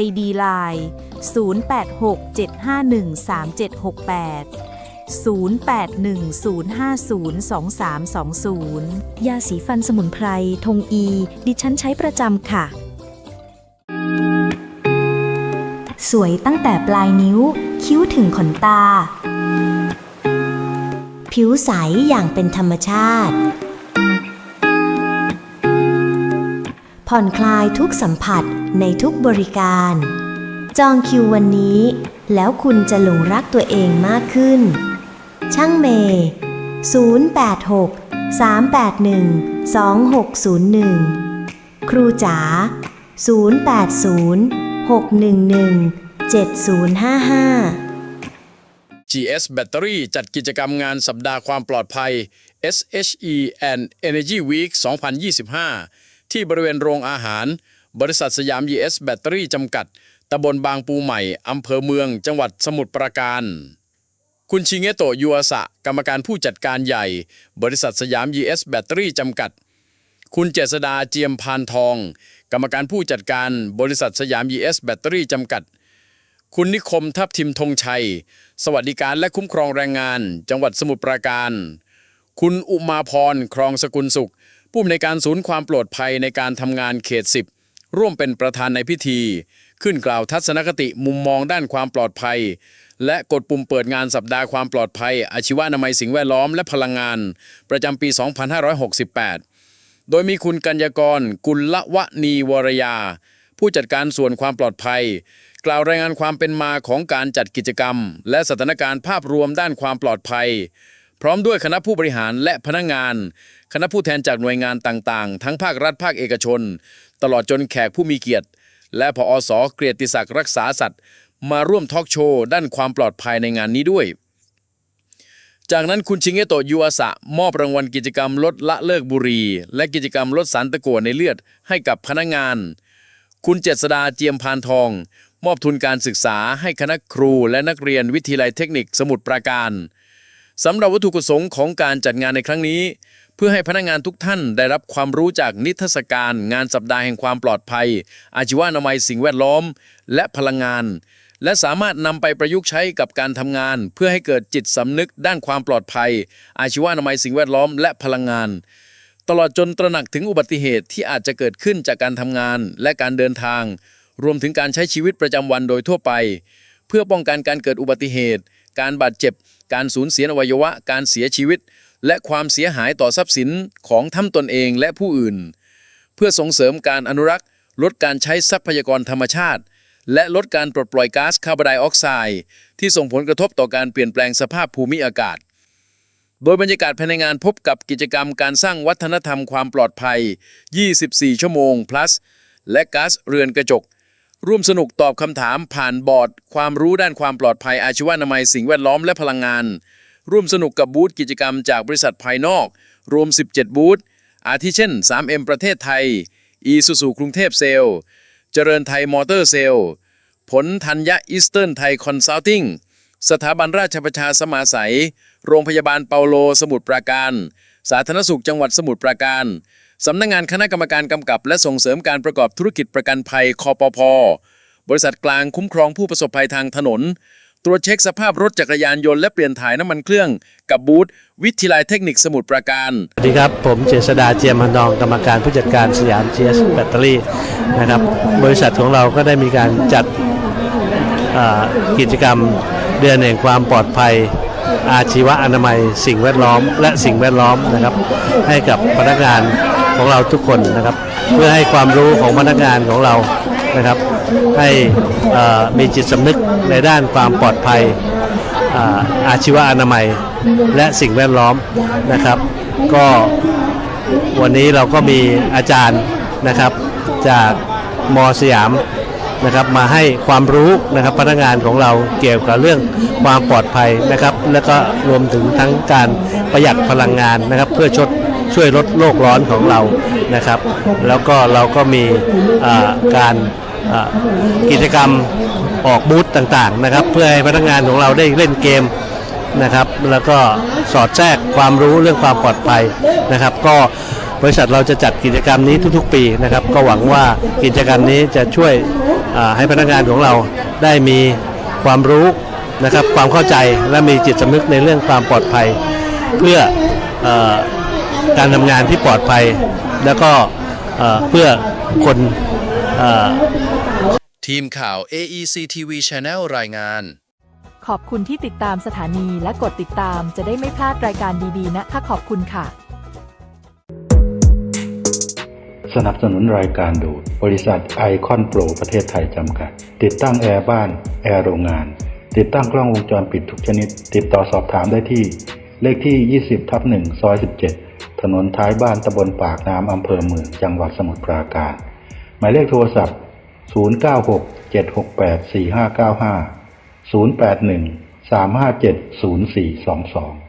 ID Line 0860502376ยาสีฟันสมุนไพร ทงอี ดิฉันใช้ประจำค่ะ สวยตั้งแต่ปลายนิ้ว คิ้วถึงขนตา ผิวใสอย่างเป็นธรรมชาติ ผ่อนคลายทุกสัมผัสในทุกบริการ จองคิววันนี้ แล้วคุณจะหลงรักตัวเองมากขึ้น ช่างเมย์086 381 2601 ครูจ๋า080 611 7055 GS Battery จัดกิจกรรมงานสัปดาห์ความปลอดภัย SHE and Energy Week 2025 ที่บริเวณโรงอาหาร บริษัทสยาม GS Battery จำกัดตำบลบางปูใหม่ อำเภอเมือง จังหวัดสมุทรปราการ คุณชิเงโตะยูอาสะ กรรมการผู้จัดการใหญ่ บริษัทสยาม GS Battery จำกัด คุณเจษดาเจียมพานทอง กรรมการผู้จัดการ บริษัทสยาม GS Battery จำกัด คุณนิคมทัพทิมธงชัย สวัสดิการและคุ้มครองแรงงาน จังหวัดสมุทรปราการ คุณอุมาพร ครองสกุลสุข ผู้อำนวยการศูนย์ความปลอดภัยในการทำงานเขต 10 ร่วมเป็นประธานในพิธี ขึ้นกล่าวทัศนคติมุมมองด้านความปลอดภัย และกดปุ่มเปิดงานสัปดาห์ความปลอดภัย อาชีวนามัยสิ่งแวดล้อมและพลังงาน ประจำปี 2568 โดยมีคุณกัญญกร กุละวณีวรยา ผู้จัดการส่วนความปลอดภัย กล่าวรายงานความเป็นมาของการจัดกิจกรรม และสถานการณ์ภาพรวมด้านความปลอดภัย พร้อมด้วยคณะผู้บริหารและพนักงาน คณะผู้แทนจากหน่วยงานต่างๆ ทั้งภาครัฐภาคเอกชน ตลอดจนแขกผู้มีเกียรติ และพออสเกียรติศักดิ์รักษาสัตว์ มาร่วมทอล์กโชว์ด้านความปลอดภัยในงานนี้ด้วย จากนั้นคุณชิงเงโตะยูอาสะมอบรางวัลกิจกรรมลดละเลิกบุหรี่และกิจกรรมลดสารตะกั่วในเลือดให้กับพนักงาน คุณเจษดาเจียมพานทอง มอบทุนการศึกษาให้คณะครูและนักเรียนวิทยาลัยเทคนิคสมุทรปราการ สำหรับวัตถุประสงค์ของการจัดงานในครั้งนี้ เพื่อให้พนักงานทุกท่านได้รับความรู้จากนิทรรศการ งานสัปดาห์แห่งความปลอดภัย อาชีวนามัยสิ่งแวดล้อม และพลังงาน และสามารถนำไปประยุกต์ใช้กับการทำงาน เพื่อให้เกิดจิตสำนึกด้านความปลอดภัย อาชีวนามัยสิ่งแวดล้อม และพลังงาน ตลอดจนตระหนักถึงอุบัติเหตุที่อาจจะเกิดขึ้นจากการทำงานและการเดินทาง รวมถึงการใช้ชีวิตประจำวันโดยทั่วไป เพื่อป้องกันการเกิดอุบัติเหตุ การบาดเจ็บ การสูญเสียอวัยวะ การเสียชีวิต และความเสียหายต่อทรัพย์สินของท่านตนเองและผู้อื่น เพื่อส่งเสริมการอนุรักษ์ ลดการใช้ทรัพยากรธรรมชาติ และลดการปลดปล่อยก๊าซคาร์บอนไดออกไซด์ที่ส่งผลกระทบต่อการเปลี่ยนแปลงสภาพภูมิอากาศ โดยบรรยากาศภายในงานพบกับกิจกรรมการสร้างวัฒนธรรมความปลอดภัย 24 ชั่วโมง plus และก๊าซเรือนกระจก ร่วมสนุกตอบคำถามผ่านบอร์ด ความรู้ด้านความปลอดภัยอาชีวนามัยสิ่งแวดล้อมและพลังงาน ร่วมสนุกกับบูธกิจกรรมจากบริษัทภายนอก รวม 17 บูธอาทิเช่น 3M ประเทศไทย อีซูซูกรุงเทพเซลล์เจริญไทยมอเตอร์เซลล์ผลธัญญะอีสเทิร์นไทยคอนซัลทิงสถาบันราชประชาสมาสัย โรงพยาบาลเปาโลสมุทรปราการ สาธารณสุขจังหวัดสมุทรปราการ สำนักงงานคณะกรรมการกำกับ และส่งเสริมการประกอบธุรกิจประกันภัยคอปพบริษัทกลางคุ้มครองผู้ประสบภัยทางถนน ตรวจเช็คสภาพรถจักรยานยนต์และเปลี่ยนถ่ายน้ำมันเครื่อง กับบูธวิทยาลัยเทคนิคสมุทรปราการ สวัสดีครับ ผมเจษดาเจียมพันทองกรรมการผู้จัดการสยาม GS แบตเตอรี่นะครับ บริษัทของเราก็ได้มีการจัดกิจกรรมเดือนแห่งความปลอดภัยอาชีวะอนามัย สิ่งแวดล้อม และสิ่งแวดล้อมนะครับ ให้กับพนักงาน ของเราทุกคนนะครับ เพื่อให้ความรู้ของพนักงานของเรานะครับ ให้มีจิตสำนึกในด้านความปลอดภัยอาอาชีวอนามัยและสิ่งแวดล้อมนะครับ ก็วันนี้เราก็มีอาจารย์นะครับจากมสยามนะครับมาให้ความรู้นะครับพนักงานของเราเกี่ยวกับเรื่องความปลอดภัยนะครับ แล้วก็รวมถึงทั้งการประหยัดพลังงานนะครับ เพื่อชด ช่วยลดโลกร้อนของเรานะครับ แล้วก็เราก็มีการกิจกรรมออกบูธต่างๆนะครับ เพื่อให้พนักงานของเราได้เล่นเกมนะครับ แล้วก็สอดแทรกความรู้เรื่องความปลอดภัยนะครับ ก็บริษัทเราจะจัดกิจกรรมนี้ทุกๆ ปีนะครับ ก็หวังว่ากิจกรรมนี้จะช่วยให้พนักงานของเราได้มีความรู้นะครับ ความเข้าใจและมีจิตสำนึกในเรื่องความปลอดภัย เพื่ออ การทำงานที่ปลอดภัย แล้วก็เอ่อเพื่อคนเอ่อทีมข่าว AEC TV Channel รายงาน ขอบคุณที่ติดตามสถานีและกดติดตามจะได้ไม่พลาดรายการดีๆนะคะขอบคุณค่ะ สนับสนุนรายการโดยบริษัทไอคอนโปรประเทศไทยจำกัด ติดตั้งแอร์บ้าน แอร์โรงงาน ติดตั้งกล้องวงจรปิดทุกชนิด ติดต่อสอบถามได้ที่ เลขที่ 20ทับ1ซอย 17 ถนนท้ายบ้านตำบลปากน้ำอำเภอเมืองจังหวัดสมุทรปราการ หมายเลขโทรศัพท์ 096 768 4595 081 357 0422